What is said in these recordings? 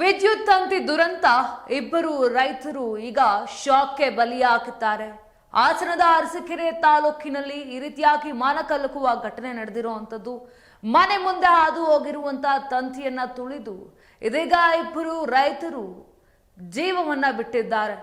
ವಿದ್ಯುತ್ ತಂತಿ ದುರಂತ, ಇಬ್ಬರು ರೈತರು ಈಗ ಶಾಕ್ಗೆ ಬಲಿಯಾಗಿದ್ದಾರೆ. ಹಾಸನದ ಅರಸಕೆರೆ ತಾಲೂಕಿನಲ್ಲಿ ಈ ರೀತಿಯಾಗಿ ಮಾನಕಲ್ಲುಕುವ ಘಟನೆ ನಡೆದಿರುವಂಥದ್ದು. ಮನೆ ಮುಂದೆ ಹಾದು ಹೋಗಿರುವಂತಹ ತಂತಿಯನ್ನ ತುಳಿದು ಇದೀಗ ಇಬ್ಬರು ರೈತರು ಜೀವವನ್ನ ಬಿಟ್ಟಿದ್ದಾರೆ.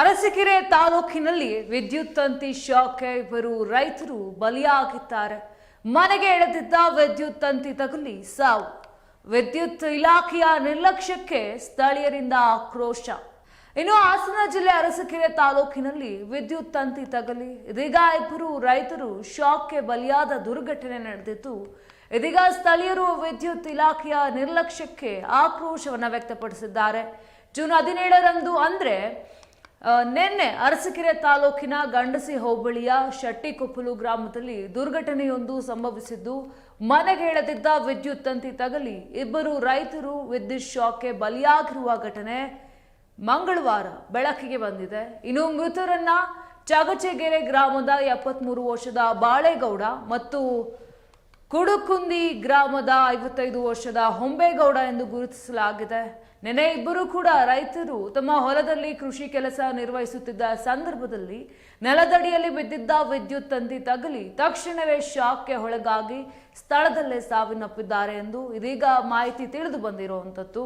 ಅರಸಕೆರೆ ತಾಲೂಕಿನಲ್ಲಿ ವಿದ್ಯುತ್ ತಂತಿ ಶಾಖೆ ಇಬ್ಬರು ರೈತರು ಬಲಿಯಾಗಿದ್ದಾರೆ. ಮನೆಗೆ ಎಳೆದಿದ್ದ ವಿದ್ಯುತ್ ತಂತಿ ತಗುಲಿ ಸಾವು. ವಿದ್ಯುತ್ ಇಲಾಖೆಯ ನಿರ್ಲಕ್ಷ್ಯಕ್ಕೆ ಸ್ಥಳೀಯರಿಂದ ಆಕ್ರೋಶ. ಇನ್ನು ಹಾಸನ ಜಿಲ್ಲೆ ಅರಸಕೆರೆ ತಾಲೂಕಿನಲ್ಲಿ ವಿದ್ಯುತ್ ತಂತಿ ತಗಲಿ. ಇದೀಗ ಇಬ್ಬರು ರೈತರು ಶಾಕ್ಗೆ ಬಲಿಯಾದ ದುರ್ಘಟನೆ ನಡೆದಿದ್ದು, ಇದೀಗ ಸ್ಥಳೀಯರು ವಿದ್ಯುತ್ ಇಲಾಖೆಯ ನಿರ್ಲಕ್ಷ್ಯಕ್ಕೆ ಆಕ್ರೋಶವನ್ನು ವ್ಯಕ್ತಪಡಿಸಿದ್ದಾರೆ. ಜೂನ್ ಹದಿನೇಳರಂದು ಅಂದ್ರೆ ನಿನ್ನೆ ಅರಸಕೆರೆ ತಾಲೂಕಿನ ಗಂಡಸಿ ಹೋಬಳಿಯ ಶೆಟ್ಟಿಕೊಪ್ಪಲು ಗ್ರಾಮದಲ್ಲಿ ದುರ್ಘಟನೆಯೊಂದು ಸಂಭವಿಸಿದ್ದು, ಮನೆಗೆ ಹೇಳದಿದ್ದ ವಿದ್ಯುತ್ ತಂತಿ ತಗಲಿ ಇಬ್ಬರು ರೈತರು ವಿದ್ಯುತ್ ಶಾಕ್ಗೆ ಬಲಿಯಾಗಿರುವ ಘಟನೆ ಮಂಗಳವಾರ ಬೆಳಕಿಗೆ ಬಂದಿದೆ. ಇನ್ನು ಮೃತರನ್ನ ಚಗಚೆಗೆರೆ ಗ್ರಾಮದ ಎಪ್ಪತ್ಮೂರು ವರ್ಷದ ಬಾಳೇಗೌಡ ಮತ್ತು ಕುಡುಕುಂದಿ ಗ್ರಾಮದ ಐವತ್ತೈದು ವರ್ಷದ ಹೊಂಬೇಗೌಡ ಎಂದು ಗುರುತಿಸಲಾಗಿದೆ. ನೆನೆ ಇಬ್ಬರು ಕೂಡ ರೈತರು ತಮ್ಮ ಹೊಲದಲ್ಲಿ ಕೃಷಿ ಕೆಲಸ ನಿರ್ವಹಿಸುತ್ತಿದ್ದ ಸಂದರ್ಭದಲ್ಲಿ ನೆಲದಡಿಯಲ್ಲಿ ಬಿದ್ದಿದ್ದ ವಿದ್ಯುತ್ ತಂತಿ ತಗಲಿ ತಕ್ಷಣವೇ ಶಾಕ್ಗೆ ಒಳಗಾಗಿ ಸ್ಥಳದಲ್ಲೇ ಸಾವಿನಪ್ಪಿದ್ದಾರೆ ಎಂದು ಇದೀಗ ಮಾಹಿತಿ ತಿಳಿದು ಬಂದಿರುವಂತದ್ದು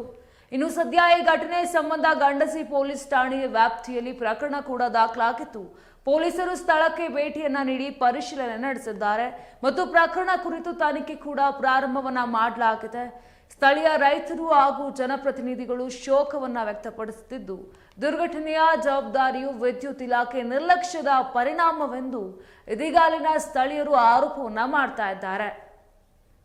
ಇನ್ನು ಸದ್ಯ ಈ ಘಟನೆ ಸಂಬಂಧ ಗಂಡಸಿ ಪೊಲೀಸ್ ಠಾಣೆಯ ವ್ಯಾಪ್ತಿಯಲ್ಲಿ ಪ್ರಕರಣ ಕೂಡ ದಾಖಲಾಗಿತ್ತು. ಪೊಲೀಸರು ಸ್ಥಳಕ್ಕೆ ಭೇಟಿಯನ್ನ ನೀಡಿ ಪರಿಶೀಲನೆ ನಡೆಸಿದ್ದಾರೆ. ಮತ್ತು ಪ್ರಕರಣ ಕುರಿತು ತನಿಖೆ ಕೂಡ ಪ್ರಾರಂಭವನ್ನ ಮಾಡಲಾಗಿದೆ. ಸ್ಥಳೀಯ ರೈತರು ಹಾಗೂ ಜನಪ್ರತಿನಿಧಿಗಳು ಶೋಕವನ್ನ ವ್ಯಕ್ತಪಡಿಸುತ್ತಿದ್ದು, ದುರ್ಘಟನೆಯ ಜವಾಬ್ದಾರಿಯು ವಿದ್ಯುತ್ ಇಲಾಖೆ ನಿರ್ಲಕ್ಷ್ಯದ ಪರಿಣಾಮವೆಂದು ಇದೀಗಾಲಿನ ಸ್ಥಳೀಯರು ಆರೋಪವನ್ನ ಮಾಡ್ತಾ ಇದ್ದಾರೆ.